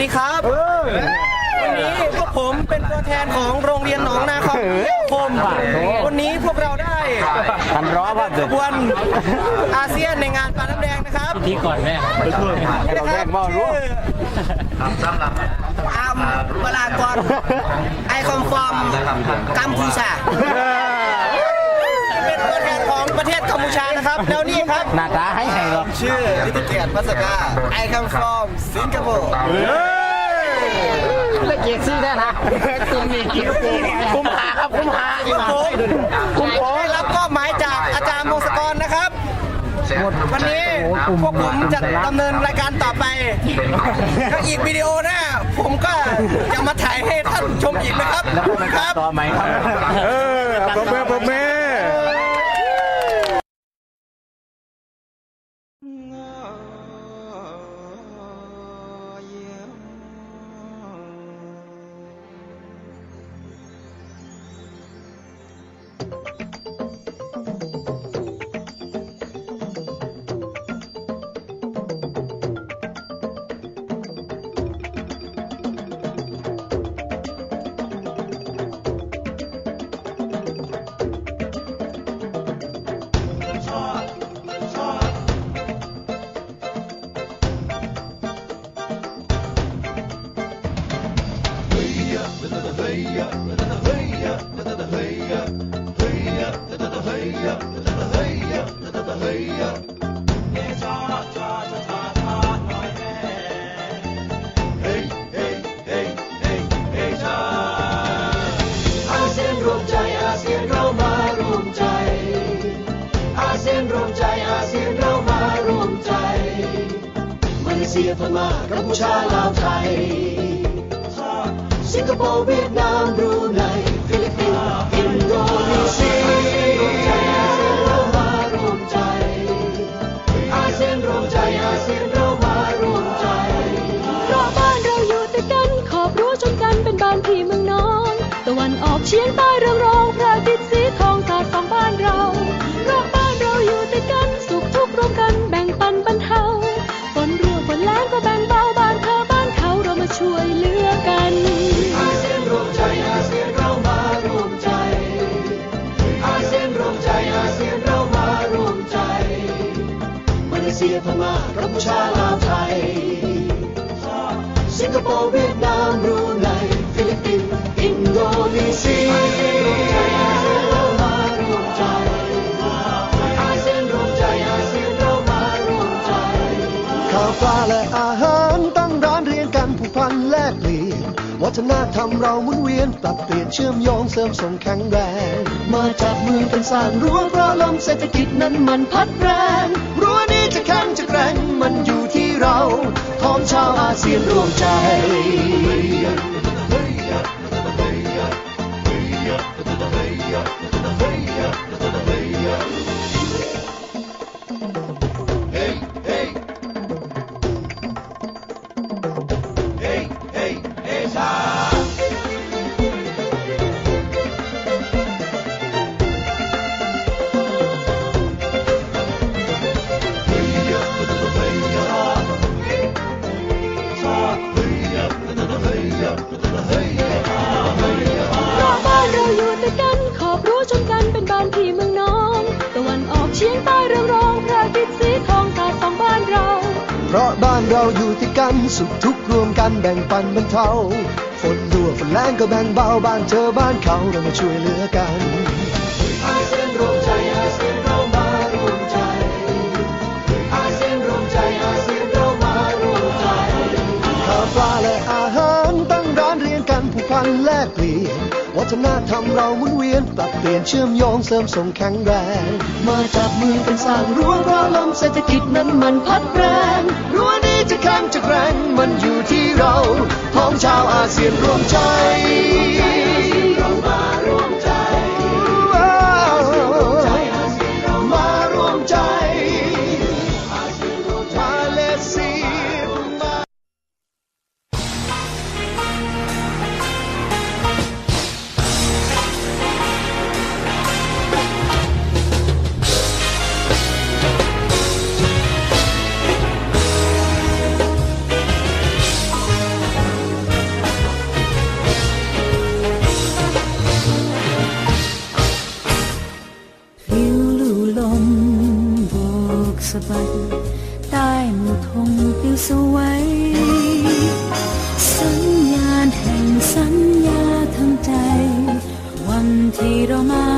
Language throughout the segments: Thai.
ดีครับ วันนี้พวกผมเป็นตัวแทนของโรงเรียนหนองนาคำคมวันนี้พวกเราได้ทันร้อว่าดือดนอาเซียนในงานปลาน้ำแดงนะครับทีก่อนแม่เราแรกว่ารู้อัมเวลากรไอคอมฟอมกัมพูชาเป็นตัวแทนของประเทศกัมพูชานะครับแล้วนี่ครับหน้าตาให้ใครหรอชื่อนิติเกียรติพัสกาไอคอมฟอมสิงคโปร์ เกียรติซี่ได้นะคุณมีเกียรติคุ้มหาครับคุ้มหาคุณผมคุณผมได้รับมอบหมายจากอาจารย์พงศกรนะครับวันนี้พวกผมจะดำเนินรายการต่อไปถ้าอีกวิดีโอหน้าผมก็จะมาถ่ายให้ท่านชมอีกนะครับครับต่อไหมครับเออปรบมือปรบมืออาเซียนรวมใจอาเซียนเรามารวมใจอาเซียนรวมใจอ เซียนเรามารวมใจมาเลเซียพม่ากัมพูชาลาวไทย สิงคโปร์เวียดนามบรูไนฟิลิปปินส์อินโดนีเซียรวมใจอาเซียนเรามารวมใจ อาเซียนรวมใจอาเซียนเรามารวมใจเพราะบ้านเราอยู่ติดกันขอบรั้วชนกันเป็นบ้านพี่เมืองนอนตะวันออกเฉียงใต้ งคโปร์เวียดนามบรูไนฟิลิปปินส์อินโดนีเซียรวมใจอาเซียนเรามารวมใจอาเซียนรวมใจอาเซียนเรามารวมใจข้าวปลาและอาหารตั้งร้านเรียงกันผูกพันแลกเปลี่ยน วัฒนธรรมเราหมุนเวียนปรับเปลี่ยนเชื่อมโยงเสริมส่งแข็งแรง มาจับมือกันสร้างรั้วเพราะลมเศรษฐกิจนั้นมันพัดแรงรั้วนี้จะแข็งจะแกร่งมันอยู่ที่เราท้อมชาวอาเซียนร่วมใจ เพราะบ้านเราอยู่ที่กันสุขทุกข์รวมกันแบ่งปันบรรเทาฝนรั่วฝนแรงก็แบ่งเบาบ้านเธอบ้านเขาเรามาช่วยเหลือกันอาเซียนรวมใจอาเซียนเรามารวมใจอาเซียนรวมใจอาเซียนเรามารวมใจข้าวปลาและอาหารตั้งร้านเรียนกันผูกพันแลกเปลี่ยน ฒนธรรมเราหมุนเวียนปรับเปลี่ยนเชื่อมโยงเสริมส่งแข็งแรง มาจับมือกันสร้างรั้วเพราะลมเศรษฐกิจนั้นมันพัดแรงรั้วนี้จะแข็งจะแกร่งมันอยู่ที่เราพ้องชาวอาเซียนร่วมใจ สบัดใต้หมู่ธงปลิวสวัยสัญญาณแห่งสัญญาทั้งใจ วันที่เรามา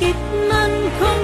กิจมันคง